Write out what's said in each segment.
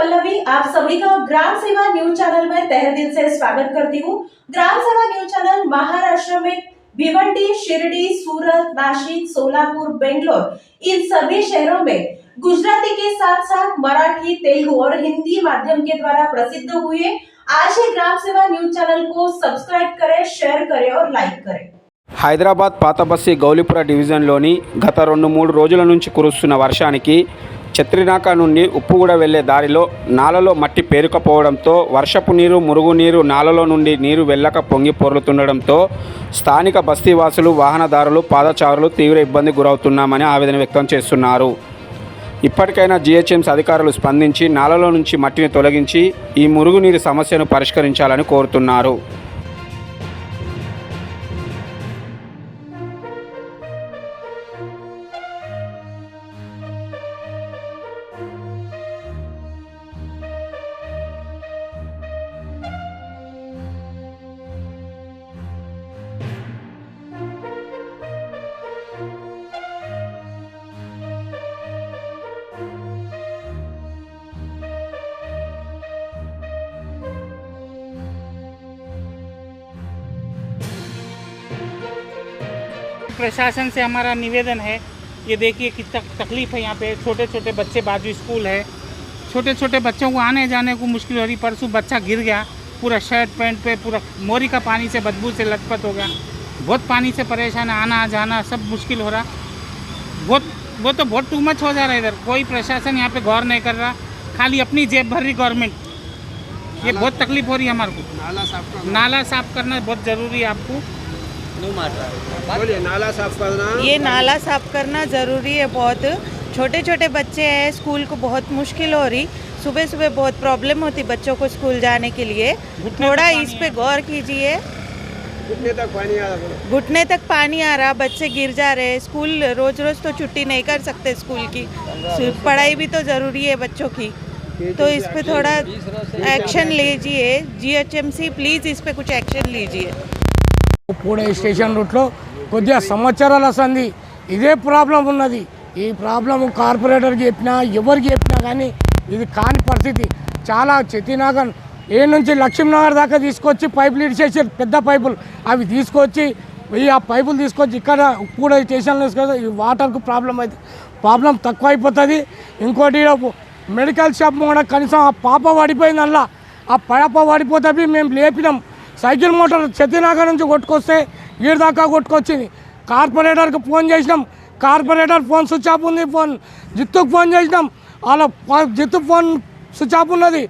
पल्लवी आप सभी का ग्राम सेवा न्यूज चैनल में तहे दिल से स्वागत करती हूँ ग्राम सेवा न्यूज चैनल महाराष्ट्र में भिवंडी शिरडी सूरत नासिक सोलापुर बेंगलोर इन सभी शहरों में गुजराती के साथ साथ मराठी तेलुगु और हिंदी माध्यम के द्वारा प्रसिद्ध हुए आज ही ग्राम सेवा न्यूज चैनल को सब्सक्राइब करें शेयर करें और लाइक करें హైదరాబాద్ పాతబస్సి గౌలిపుర డివిజన్లోని గత రెండు మూడు రోజుల నుంచి కురుస్తున్న వర్షానికి చత్రినాక నుండి ఉప్పుగూడ వెళ్ళే దారిలో నాలలో మట్టి పేరుకపోవడంతో వర్షపు నీరు మురుగునీరు నాలలో నుండి నీరు వెళ్ళక పొంగి పొర్లుతుండడంతో స్థానిక బస్తీవాసులు వాహనదారులు పాదచారులు తీవ్ర ఇబ్బంది గురవుతున్నామని ఆవేదన వ్యక్తం చేస్తున్నారు. ఇప్పటికైనా జిహెచ్ఎంస్ అధికారులు స్పందించి నాలలో నుంచి మట్టిని తొలగించి ఈ మురుగునీరు సమస్యను పరిష్కరించాలని కోరుతున్నారు. प्रशासन से हमारा निवेदन है ये देखिए कितना तकलीफ़ है यहाँ पे। छोटे छोटे बच्चे बाजू स्कूल है। छोटे छोटे बच्चों को आने जाने को मुश्किल हो रही परसों बच्चा गिर गया पूरा शर्ट पैंट पे पूरा मोरी का पानी से बदबू से लथपथ हो गया। बहुत पानी से परेशान आना जाना सब मुश्किल हो रहा। बहुत वो तो बहुत टू मच हो जा रहा है इधर। कोई प्रशासन यहाँ पे गौर नहीं कर रहा। खाली अपनी जेब भर रही गवर्नमेंट ये बहुत तकलीफ़ हो रही है हमारे को। नाला साफ़ करना। नाला साफ़ करना बहुत ज़रूरी है आपको। बोलिए नाला साफ़ करना। ये नाला साफ़ करना ज़रूरी है बहुत। छोटे छोटे बच्चे हैं स्कूल को बहुत मुश्किल हो रही। सुबह सुबह बहुत प्रॉब्लम होती बच्चों को स्कूल जाने के लिए। थोड़ा इस पे गौर कीजिए। घुटने तक पानी आ रहा घुटने तक पानी आ रहा बच्चे गिर जा रहे हैं। स्कूल रोज रोज तो छुट्टी नहीं कर सकते स्कूल की। पढ़ाई भी तो ज़रूरी है बच्चों की। तो इस पे थोड़ा एक्शन लीजिए। जीएचएमसी प्लीज़ इस पे कुछ एक्शन लीजिए। పూడే స్టేషన్ రూట్లో కొద్దిగా సంవత్సరాల సంది ఇదే ప్రాబ్లం ఉన్నది. ఈ ప్రాబ్లం కార్పొరేటర్కి చెప్పినా ఎవరికి చెప్పినా కానీ ఇది కాని పరిస్థితి. చాలా చెతినాగన్ ఏ నుంచి లక్ష్మీనగర్ దాకా తీసుకొచ్చి పైపులు ఇడిచేసారు పెద్ద పైపులు. అవి తీసుకొచ్చి ఆ పైపులు తీసుకొచ్చి ఇక్కడ కూడా స్టేషన్లో తీసుకొచ్చి ఈ వాటర్కు ప్రాబ్లం అయితే ప్రాబ్లం తక్కువ అయిపోతుంది ఇంకోటి మెడికల్ షాప్ కూడా కనీసం ఆ పాప పడిపోయిందల్లా. ఆ పాప పడిపోతే మేము లేపినాం. సైకిల్ మోటార్ చెత్తినాక నుంచి కొట్టుకొస్తే ఈడ దాకా కొట్టుకొచ్చింది. కార్పొరేటర్కి ఫోన్ చేసినాం. కార్పొరేటర్ ఫోన్ స్విచ్ ఆఫ్ ఉంది ఫోన్. జిత్తుకు ఫోన్ చేసినాం. వాళ్ళ జిత్తు ఫోన్ స్విచ్ ఆఫ్ ఉన్నది.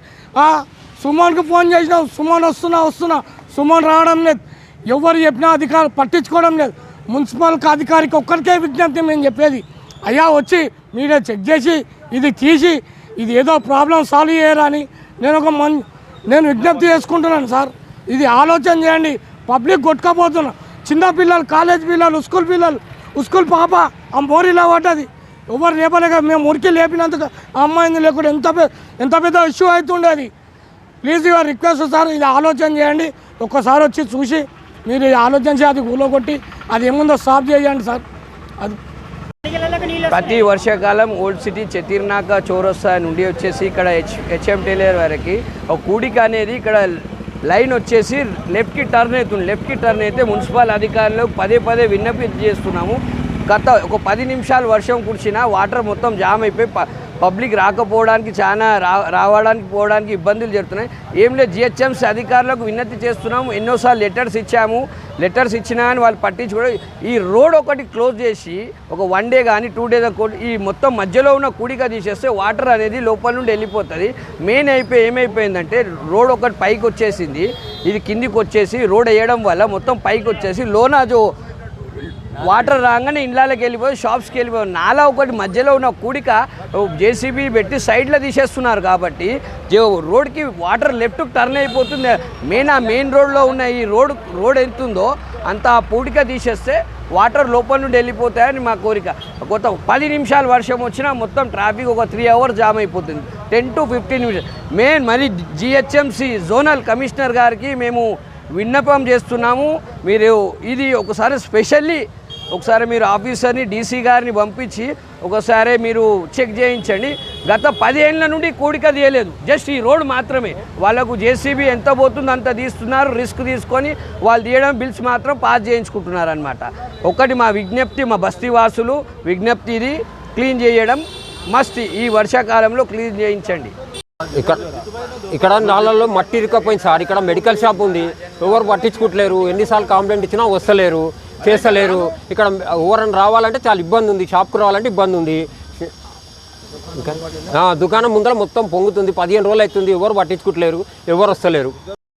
సుమన్కి ఫోన్ చేసినాం. సుమన్ వస్తున్నా వస్తున్నా. సుమన్ రావడం లేదు. ఎవరు చెప్పినా అధికారులు పట్టించుకోవడం లేదు. మున్సిపల్ అధికారికి ఒక్కరికే విజ్ఞప్తి మేము చెప్పేది. అయ్యా వచ్చి మీరే చెక్ చేసి ఇది తీసి ఇది ఏదో ప్రాబ్లం సాల్వ్ చేయరా అని నేను ఒక మన్ నేను విజ్ఞప్తి చేసుకుంటున్నాను సార్. ఇది ఆలోచన చేయండి. పబ్లిక్ కొట్టుకపోతున్నా. చిన్న పిల్లలు కాలేజ్ పిల్లలు స్కూల్ పిల్లలు స్కూల్ పాప ఆ మోరీలో పడ్డది. ఎవరు లేపలేక మేము ఉరికి లేపినందుకు అమ్మాయిని లేకుండా ఎంత పెద్ద ఎంత పెద్ద ఇష్యూ అవుతుండేది. ప్లీజ్ యువర్ రిక్వెస్ట్ సార్ ఇది ఆలోచన చేయండి. ఒక్కసారి వచ్చి చూసి మీరు ఇది ఆలోచన చేసి అది ఊలో కొట్టి అది ఏముందో స్టాప్ చేయండి సార్ అది. ప్రతి వర్షాకాలం ఓల్డ్ సిటీ చతిర్నాక చౌరస్తా నుండి వచ్చేసి ఇక్కడ హెచ్ హెచ్ఎం టైలర్ వరకు ఒక కూడిక అనేది ఇక్కడ లైన్ వచ్చేసి లెఫ్ట్కి టర్న్ అవుతుంది. లెఫ్ట్కి టర్న్ అయితే మున్సిపల్ అధికారులు పదే పదే విన్నపి చేస్తున్నాము. గత ఒక పది నిమిషాలు వర్షం కురిసినా వాటర్ మొత్తం జామ్ అయిపోయి ప- పబ్లిక్ రాకపోవడానికి చాలా రా రావడానికి పోవడానికి ఇబ్బందులు జరుగుతున్నాయి. ఏం లేదు జిహెచ్ఎంసీ అధికారులకు విన్నతి చేస్తున్నాము. ఎన్నోసార్లు లెటర్స్ ఇచ్చాము. లెటర్స్ ఇచ్చినా అని వాళ్ళు పట్టించుకోవడం ఈ రోడ్ ఒకటి క్లోజ్ చేసి ఒక వన్ డే కానీ టూ డేస్ ఈ మొత్తం మధ్యలో ఉన్న కూడిక తీసేస్తే వాటర్ అనేది లోపల నుండి వెళ్ళిపోతుంది. మెయిన్ అయిపోయి ఏమైపోయిందంటే రోడ్ ఒకటి పైకి వచ్చేసింది. ఇది కిందికి వచ్చేసి రోడ్ వేయడం వల్ల మొత్తం పైకి వచ్చేసి లోన జో వాటర్ రాగానే ఇండ్లకి వెళ్ళిపోయి షాప్స్కి వెళ్ళిపోయి నాలా ఒకటి మధ్యలో ఉన్న కూడిక జేసీబీ పెట్టి సైడ్లో తీసేస్తున్నారు కాబట్టి రోడ్కి వాటర్ లెఫ్ట్ టర్న్ అయిపోతుంది. మెయిన్ ఆ మెయిన్ రోడ్లో ఉన్న ఈ రోడ్ రోడ్ ఎంత ఉందో అంత ఆ పూడిక తీసేస్తే వాటర్ లోపల నుండి వెళ్ళిపోతాయని మా కోరిక. కొత్త పది నిమిషాలు వర్షం వచ్చినా మొత్తం ట్రాఫిక్ ఒక త్రీ అవర్స్ జామ్ అయిపోతుంది. టెన్ టు ఫిఫ్టీన్ నిమిషాలు. మెయిన్ మరి జిహెచ్ఎంసి జోనల్ కమిషనర్ గారికి మేము విన్నపం చేస్తున్నాము. మీరు ఇది ఒకసారి స్పెషల్లీ ఒకసారి మీరు ఆఫీసర్ని డీసీ గారిని పంపించి ఒకసారి మీరు చెక్ చేయించండి. గత పదేళ్ళ నుండి కూడిక తీయలేదు. జస్ట్ ఈ రోడ్ మాత్రమే. వాళ్ళకు జేసీబీ ఎంత పోతుందో అంత తీస్తున్నారు. రిస్క్ తీసుకొని వాళ్ళు తీయడం బిల్స్ మాత్రం పాస్ చేయించుకుంటున్నారు అనమాట ఒకటి మా విజ్ఞప్తి మా బస్తీ వాసులు విజ్ఞప్తి ఇది క్లీన్ చేయడం మస్ట్ ఈ వర్షాకాలంలో క్లీన్ చేయించండి. ఇక్కడ ఇక్కడ నాళ్ళల్లో మట్టి ఇరుకపోయింది సార్. ఇక్కడ మెడికల్ షాప్ ఉంది. ఎవరు పట్టించుకుంటలేరు. ఎన్నిసార్లు కంప్లైంట్ ఇచ్చినా వస్తలేరు. చేస్తలేరు. ఇక్కడ ఎవరైనా రావాలంటే చాలా ఇబ్బంది ఉంది. షాప్కి రావాలంటే ఇబ్బంది ఉంది. దుకాణం ముందర మొత్తం పొంగుతుంది. పదిహేను రోజులు అవుతుంది. ఎవరు పట్టించుకుంటలేరు ఎవరు వస్తలేరు.